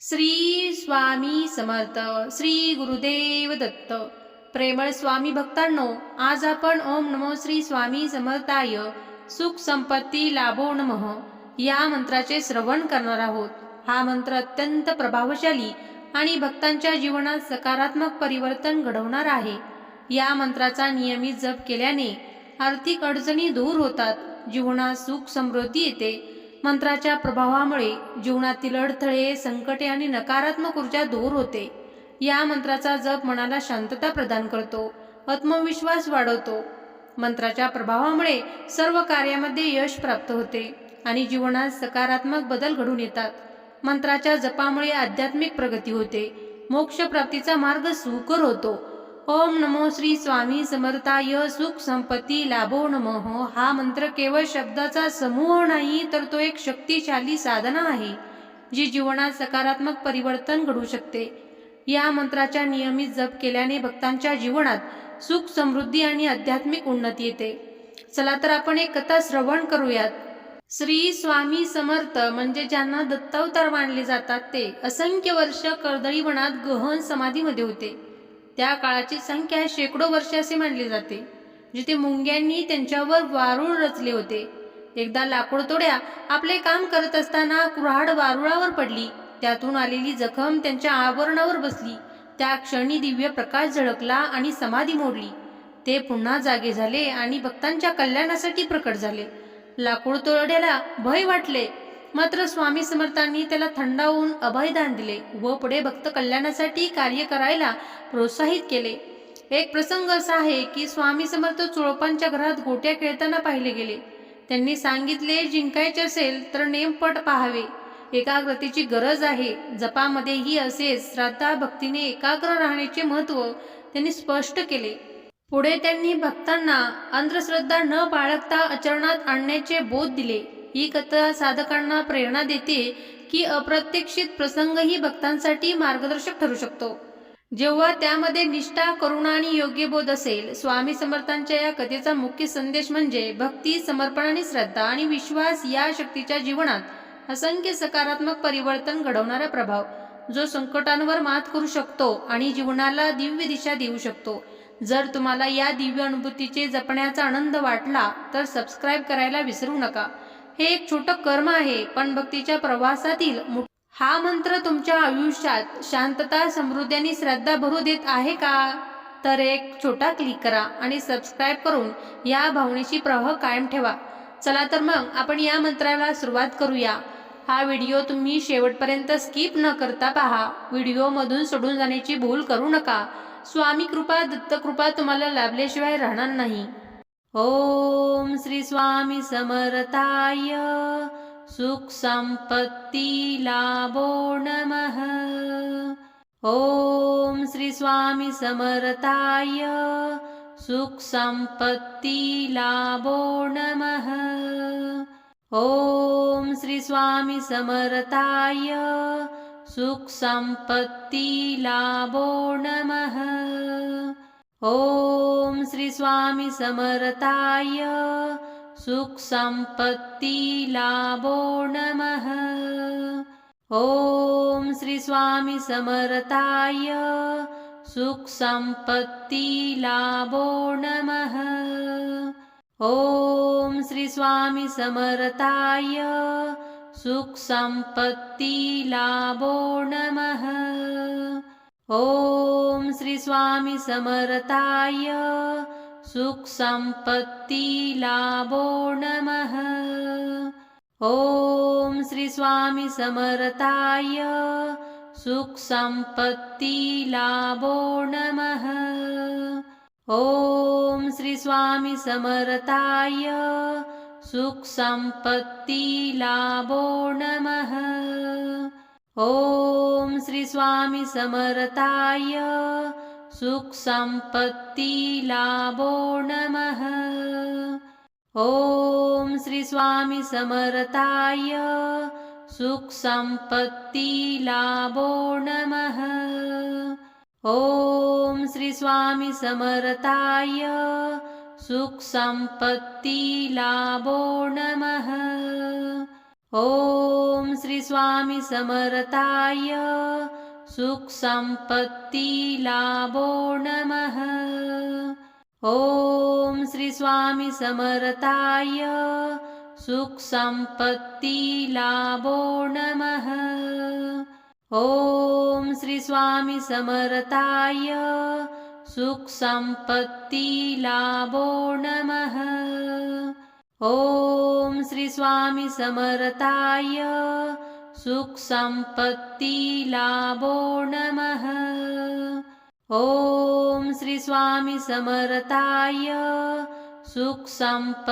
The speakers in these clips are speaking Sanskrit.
श्री स्वामी समर्थ श्री गुरुदेव दत्त. प्रेमळ स्वामी भक्तांनो आज आपण ओम नमो श्री स्वामी समर्थाय सुख संपत्ती लाभो नमः या मंत्राचे श्रवण करणार आहोत. हा मंत्र अत्यंत प्रभावशाली आणि भक्तांच्या जीवनात सकारात्मक परिवर्तन घडवणार आहे. या मंत्राचा नियमित जप केल्याने आर्थिक अडचणी दूर होतात जीवनात सुख समृद्धी येते मंत्राच्या प्रभावामुळे जीवनातील अडथळे संकटे आणि नकारात्मक ऊर्जा दूर होते. या मंत्राचा जप मनाला शांतता प्रदान करतो आत्मविश्वास वाढवतो. मंत्राच्या प्रभावामुळे सर्व कार्यामध्ये यश प्राप्त होते आणि जीवनात सकारात्मक बदल घडून येतात. मंत्राच्या जपामुळे आध्यात्मिक प्रगती होते. मोक्षप्राप्तीचा मार्ग सुकर होतो. ओम नमो श्री स्वामी समर्थाय सुख संपत्ती लाभो नमः. हा मंत्र केवळ शब्दाचा समूह नाही तर तो एक शक्तिशाली साधना आहे जी जीवनात सकारात्मक परिवर्तन घडू शकते. या मंत्राच्या नियमित जप केल्याने भक्तांच्या जीवनात सुख समृद्धी आणि आध्यात्मिक उन्नती येते. चला तर आपण एक कथा श्रवण करूयात. श्री स्वामी समर्थ म्हणजे ज्यांना दत्तावतार मानले जातात ते असंख्य वर्ष कर्दळीवनात गहन समाधीमध्ये होते. त्या काळाची संख्या शेकडो वर्षे असे मानले जाते जिथे मुंग्यांनी त्यांच्यावर वारुळ रचले होते. एकदा लाकूड तोड्या आपले काम करत असताना कुऱ्हाड वारुळावर पडली. त्यातून आलेली जखम त्यांच्या आवरणावर बसली. त्या क्षणी दिव्य प्रकाश झळकला आणि समाधी मोडली. ते पुन्हा जागे झाले आणि भक्तांच्या कल्याणासाठी प्रकट झाले. लाकूड तोड्याला भय वाटले. मात्र स्वामी समर्थांनी त्याला थंडावून अभयदान दिले व पुढे भक्त कल्याणासाठी कार्य करायला प्रोत्साहित केले. एक प्रसंग असा आहे की स्वामी समर्थ चोळपांच्या घरात गोट्या खेळताना पाहिले गेले. त्यांनी सांगितले जिंकायचे असेल तर नेमपट पाहावे. एकाग्रतेची गरज आहे. जपामध्येही असेच श्रद्धा भक्तीने एकाग्र राहण्याचे महत्त्व त्यांनी स्पष्ट केले. पुढे त्यांनी भक्तांना अंधश्रद्धा न बाळगता आचरणात आणण्याचे बोध दिले. ही कथा साधकांना प्रेरणा देते की अप्रत्यक्षित प्रसंगही भक्तांसाठी मार्गदर्शक ठरू शकतो. जेव्हा त्यामध्ये निष्ठा करुणा आणि योग्य बोध असेल स्वामी समर्थांच्या या कथेचा मुख्य संदेश म्हणजे भक्ती समर्पण आणि श्रद्धा आणि विश्वास या शक्तीच्या जीवनात असंख्य सकारात्मक परिवर्तन घडवणारा प्रभाव जो संकटांवर मात करू शकतो आणि जीवनाला दिव्य दिशा देऊ शकतो. जर तुम्हाला या दिव्य अनुभूतीचे जपण्याचा आनंद वाटला तर सबस्क्राईब करायला विसरू नका. हे एक छोटं कर्म आहे पण भक्तीच्या प्रवासातील हा मंत्र तुमच्या आयुष्यात शांतता समृद्धी आणि श्रद्धा भरू देत आहे का? तर एक छोटा क्लिक करा आणि सबस्क्राईब करून या भावनेची प्रवाह कायम ठेवा. चला तर मग आपण या मंत्राला सुरुवात करूया. हा व्हिडिओ तुम्ही शेवटपर्यंत स्किप न करता पहा. व्हिडिओमधून सोडून जाण्याची भूल करू नका. स्वामी कृपा दत्तकृपा तुम्हाला लाभल्याशिवाय राहणार नाही. श्री स्वामी संपत्ती लाभो नमः। ओम श्री स्वामी समर्थाय सुख संपत्ती लाभो नमः। ओम श्री स्वामी समर्थाय सुख संपत्ती लाभो नमः ओम श्री स्वामी समर्थाय सुख संपत्ती लाभो नमः। ओम श्री स्वामी समर्थाय सुख संपत्ती लाभो नमः। ओम श्री स्वामी समर्थाय सुख संपत्ती लाभो नमः ओम श्री स्वामी समर्थाय सुख संपत्ती लाभो नमः। ओम श्री स्वामी समर्थाय सुख संपत्ती लाभो नमः। ओम श्री स्वामी समर्थाय सुख संपत्ती लाभो नमः ओम श्री स्वामी समर्थाय सुख संपत्ती लाभो नमः। ओम श्री स्वामी समर्थाय सुख संपत्ती लाभो नमः। ओम श्री स्वामी समर्थाय सुख संपत्ती लाभो नमः ॐ श्री स्वामी समर्थाय सुखसम्पत्तिलाभो नमः। ॐ श्री स्वामी समर्थाय सुखसम्पत्तिलाभो नमः। ॐ श्री स्वामी समर्थाय सुखसम्पत्तिलाभो नमः ॐ श्री स्वामी समर्थाय सुखसम्पत्तिलाभो नमः। ॐ श्री स्वामी समर्थाय सुखसम्पत्तिलाभो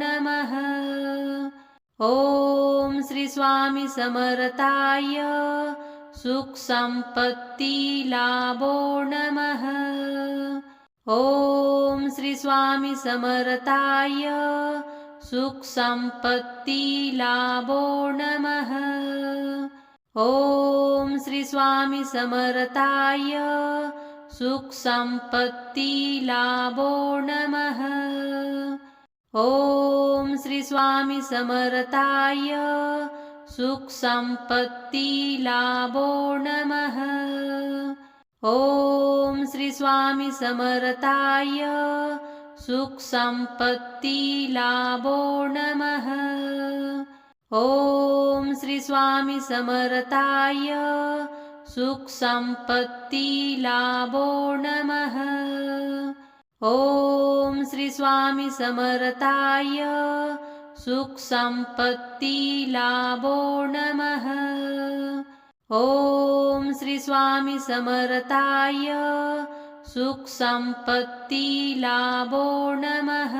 नमः। ॐ श्री स्वामी समर्थाय सुखसम्पत्तिलाभो नमः ॐ श्री स्वामी समर्थाय सुखसम्पत्तिलाभो नमः। ॐ श्री स्वामी समर्थाय सुखसम्पत्तिलाभो नमः। ॐ श्री स्वामी समर्थाय सुखसम्पत्तिलाभो नमः ॐ श्री स्वामी समर्थाय सुखसम्पत्तिलाभो नमः। ॐ श्री स्वामी समर्थाय सुखसम्पत्तिलाभो नमः। ॐ श्री स्वामी समर्थाय सुखसम्पत्तिलाभो नमः ॐ श्री स्वामी समर्थाय सुखसम्पत्तिलाभो नमः।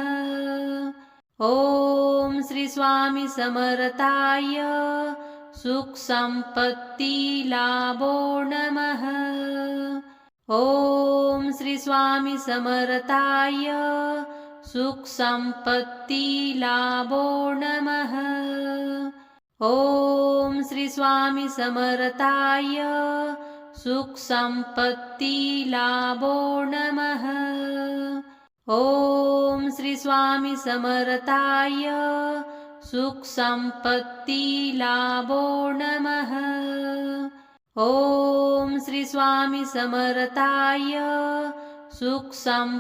ॐ श्री स्वामी समर्थाय सुखसम्पत्तिलाभो नमः। ॐ श्री स्वामी समर्थाय सुखसम्पत्तिलाभो नमः ॐ श्री स्वामी समर्थाय सुखसम्पत्तिलाभो नमः। ॐ श्री स्वामी समर्थाय सुखसम्पत्तिलाभो नमः। ॐ श्री स्वामी समर्थाय सुखसम्पत्तिलाभो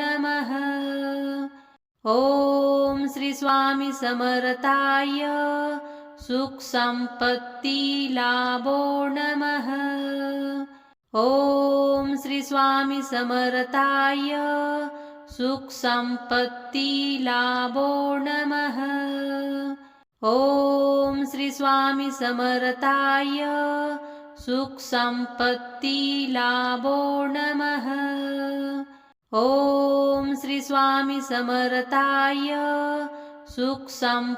नमः ॐ श्री स्वामी समर्थाय सुखसम्पत्तिलाभो नमः। ॐ श्री स्वामी समर्थाय सुखसम्पत्तिलाभो नमः। ॐ श्री स्वामी समर्थाय सुखसम्पत्तिलाभो नमः ॐ श्री स्वामी समर्थाय सुखसम्पत्तिलाभो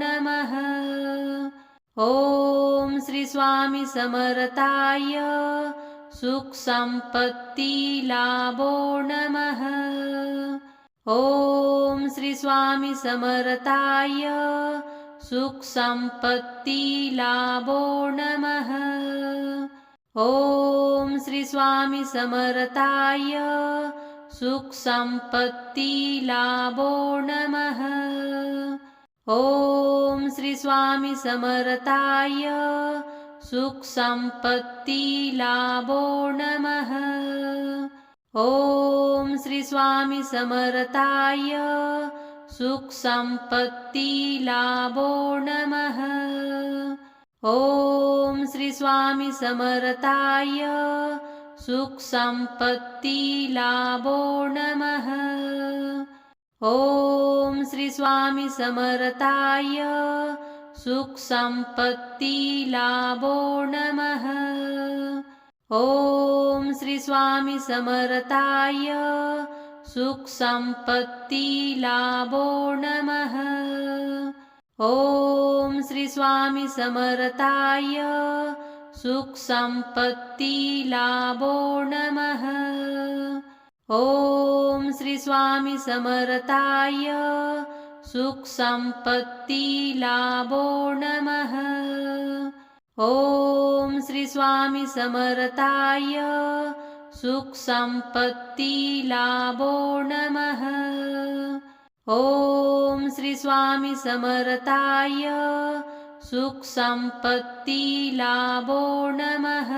नमः। ॐ श्री स्वामी समर्थाय सुखसम्पत्तिलाभो नमः। ॐ श्री स्वामी समर्थाय सुखसम्पत्तिलाभो नमः ॐ श्री स्वामी समर्थाय सुखसम्पत्तिलाभो नमः। ॐ श्री स्वामी समर्थाय सुखसम्पत्तिलाभो नमः। ॐ श्री स्वामी समर्थाय सुखसम्पत्तिलाभो नमः ॐ श्री स्वामी समर्थाय सुखसम्पत्तिलाभो नमः। ॐ श्री स्वामी समर्थाय सुखसम्पत्तिलाभो नमः। ॐ श्री स्वामी समर्थाय सुखसम्पत्तिलाभो नमः ॐ श्री स्वामी समर्थाय सुखसम्पत्तिलाभो नमः। ॐ श्री स्वामी समर्थाय सुखसम्पत्तिलाभो नमः। ॐ श्री स्वामी समर्थाय सुखसम्पत्तिलाभो नमः ॐ श्री स्वामी समर्थाय सुख संपत्ती लाभो नमः।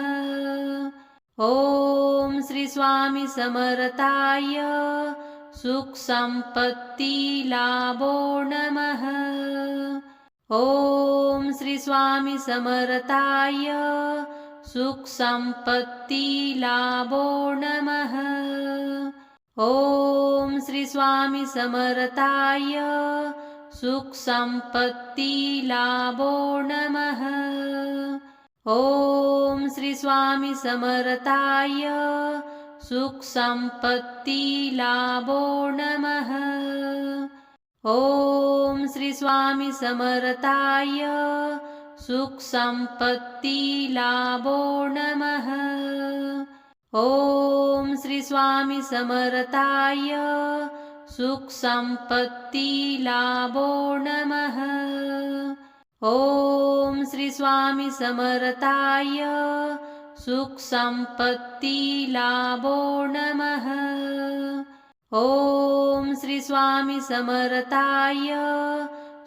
ॐ श्री स्वामी समर्थाय सुख संपत्ती लाभो नमः। ॐ श्री स्वामी समर्थाय सुख संपत्ती लाभो नमः ॐ श्री स्वामी समर्थाय सुख संपत्ती लाभो नमः। ॐ श्री स्वामी समर्थाय सुख संपत्ती लाभो नमः। ॐ श्री स्वामी समर्थाय सुख संपत्ती लाभो नमः ॐ श्री स्वामी समर्थाय सुख संपत्ती लाभो नमः। ॐ श्री स्वामी समर्थाय सुख संपत्ती लाभो नमः। ॐ श्री स्वामी समर्थाय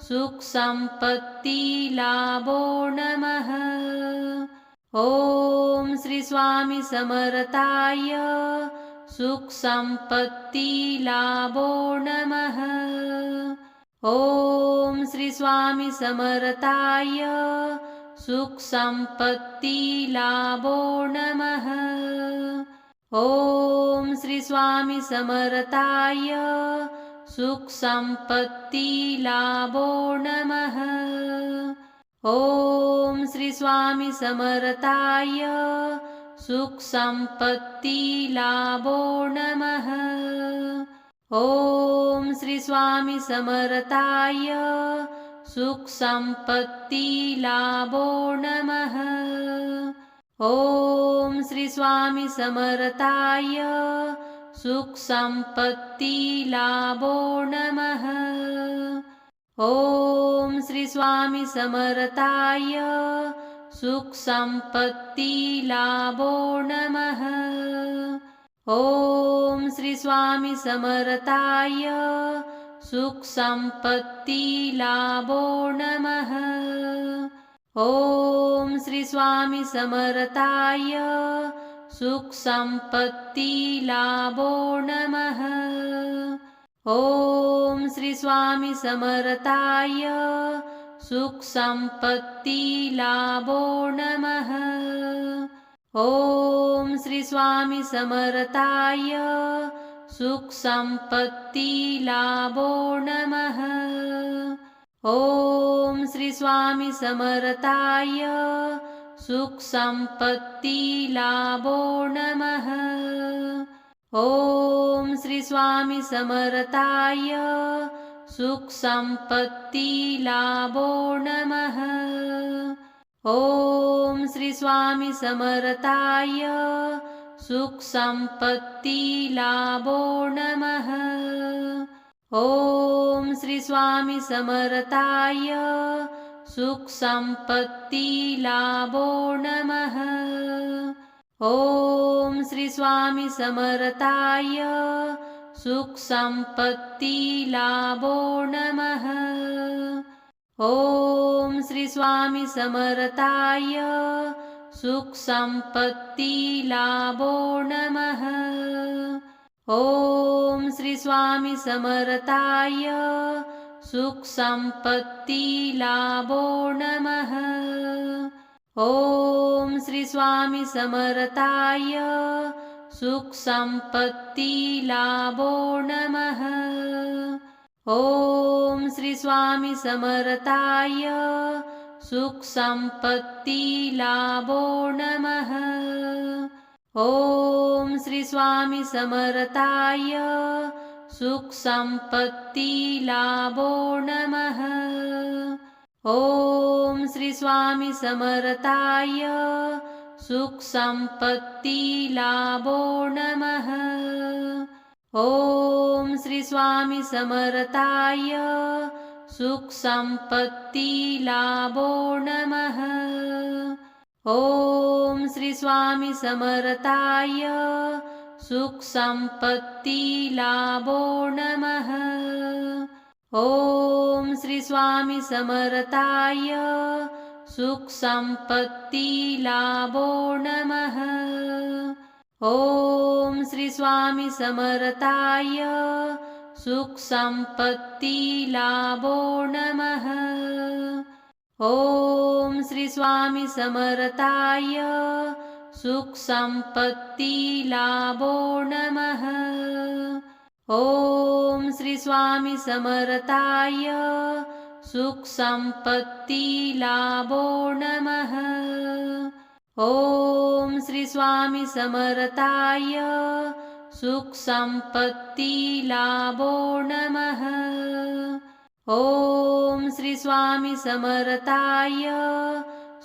सुख संपत्ती लाभो नमः ॐ श्री स्वामी संपत्ती लाभो नमः। ॐ श्री स्वामी समर्थाय सुख संपत्ती लाभो नमः। ॐ श्री स्वामी समर्थाय सुख संपत्ती लाभो नमः। ॐ श्री स्वामी संपत्ती लाभो नमः। ॐ श्री स्वामी संपत्ती लाभो नमः। ॐ श्री स्वामी समर्थाय सुख संपत्ती लाभो नमः ॐ श्री स्वामी समर्थाय सुख संपत्ती लाभो नमः। ॐ श्री स्वामी समर्थाय सुख संपत्ती लाभो नमः। ॐ श्री स्वामी समर्थाय सुख संपत्ती लाभो नमः ॐ श्री स्वामी समर्थाय सुख संपत्ती लाभो नमः। ॐ श्री स्वामी समर्थाय सुख संपत्ती लाभो नमः। ॐ श्री स्वामी समर्थाय सुख संपत्ती लाभो नमः ॐ श्री स्वामी संपत्ती लाभो नमः। ॐ श्री स्वामी समर्थाय सुख संपत्ती लाभो नमः। ॐ श्री स्वामी समर्थाय सुख संपत्ती लाभो नमः ॐ श्री स्वामी समर्थाय सुख संपत्ती लाभो नमः। ॐ श्री स्वामी समर्थाय सुख संपत्ती लाभो नमः। ॐ श्री स्वामी समर्थाय सुख संपत्ती लाभो नमः ॐ श्री स्वामी समर्थाय सुख संपत्ती लाभो नमः। ॐ श्री स्वामी समर्थाय सुख संपत्ती लाभो नमः। ॐ श्री स्वामी समर्थाय सुख संपत्ती लाभो नमः ॐ श्री स्वामी संपत्ती लाभो नमः। ॐ श्री स्वामी समर्थाय सुख संपत्ती लाभो नमः। ॐ श्री स्वामी समर्थाय सुख संपत्ती लाभो नमः ॐ स्वामी समर्थाय सुख संपत्ती लाभो नमः। ॐ श्री स्वामी समर्थाय सुख संपत्ती लाभो नमः। ॐ श्री स्वामी समर्थाय सुख संपत्ती लाभो नमः ॐ श्री स्वामी समर्थाय सुख संपत्ती लाभो नमः। ॐ श्री स्वामी समर्थाय सुख संपत्ती लाभो नमः। ॐ श्री स्वामी समर्थाय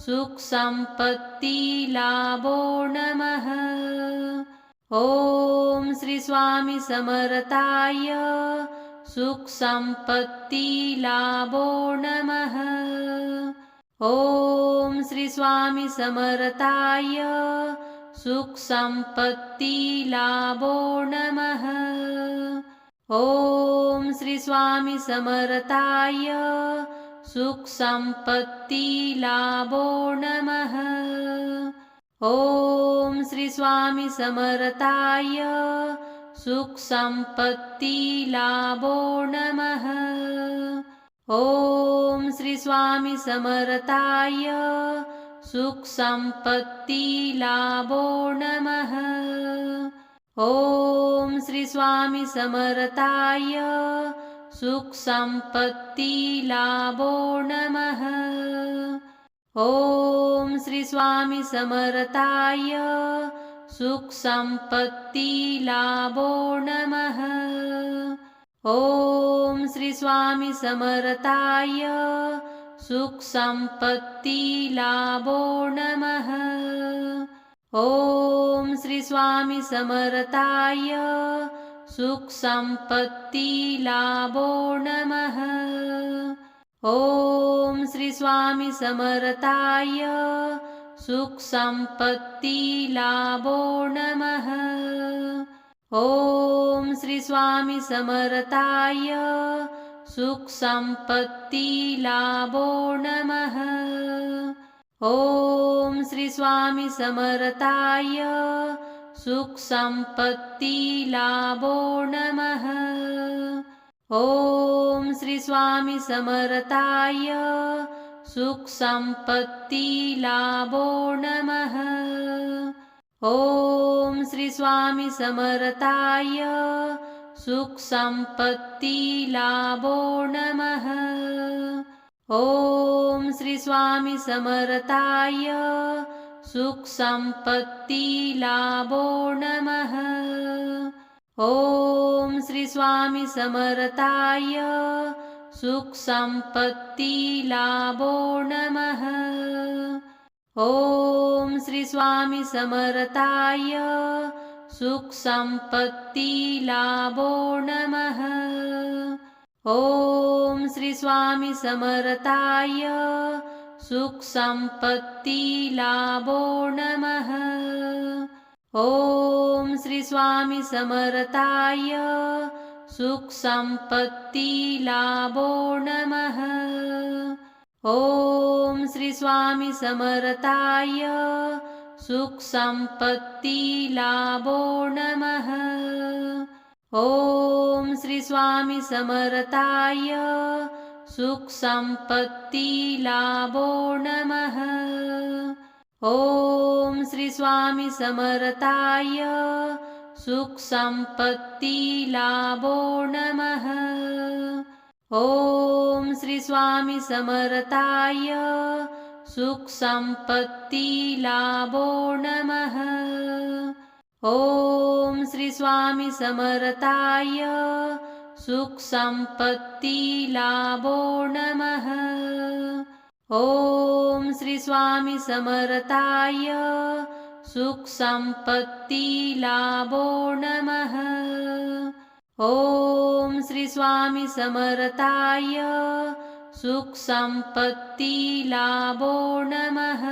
सुख संपत्ती लाभो नमः ॐ श्री स्वामी समर्थाय सुख संपत्ती लाभो नमः। ॐ श्री स्वामी समर्थाय सुख संपत्ती लाभो नमः। ॐ श्री स्वामी समर्थाय सुख संपत्ती लाभो नमः ॐ श्री स्वामी समर्थाय सुख संपत्ती लाभो नमः। ॐ श्री स्वामी समर्थाय सुख संपत्ती लाभो नमः। ॐ श्री स्वामी समर्थाय सुख संपत्ती लाभो नमः ॐ श्री स्वामी समर्थाय सुख संपत्ती लाभो नमः। ॐ श्री स्वामी समर्थाय सुख संपत्ती लाभो नमः। ॐ श्री स्वामी समर्थाय सुख संपत्ती लाभो नमः ॐ श्री स्वामी समर्थाय सुख संपत्ती लाभो नमः। ॐ श्री स्वामी समर्थाय सुख संपत्ती लाभो नमः। ॐ श्री स्वामी समर्थाय सुख संपत्ती लाभो नमः ॐ श्री स्वामी समर्थाय सुख संपत्ती लाभो नमः। ॐ श्री स्वामी समर्थाय सुख संपत्ती लाभो नमः। ॐ श्री स्वामी समर्थाय सुख संपत्ती लाभो नमः ॐ श्री स्वामी संपत्ती लाभो नमः। ॐ श्री स्वामी समर्थाय सुख संपत्ती लाभो नमः। ॐ श्री स्वामी समर्थाय सुख संपत्ती लाभो नमः। ॐ श्री स्वामी समर्थाय सुख संपत्ती लाभो नमः। ॐ श्री स्वामी समर्थाय सुख संपत्ती लाभो नमः। ॐ श्री स्वामी समर्थाय सुख संपत्ती लाभो नमः ॐ श्री स्वामी समर्थाय सुख संपत्ती लाभो नमः। ॐ श्री स्वामी समर्थाय सुख संपत्ती लाभो नमः। ॐ श्री स्वामी समर्थाय सुख संपत्ती लाभो नमः स्वामी समर्थाय सुख संपत्ती लाभो नमः। ॐ श्री स्वामी समर्थाय सुख संपत्ती लाभो नमः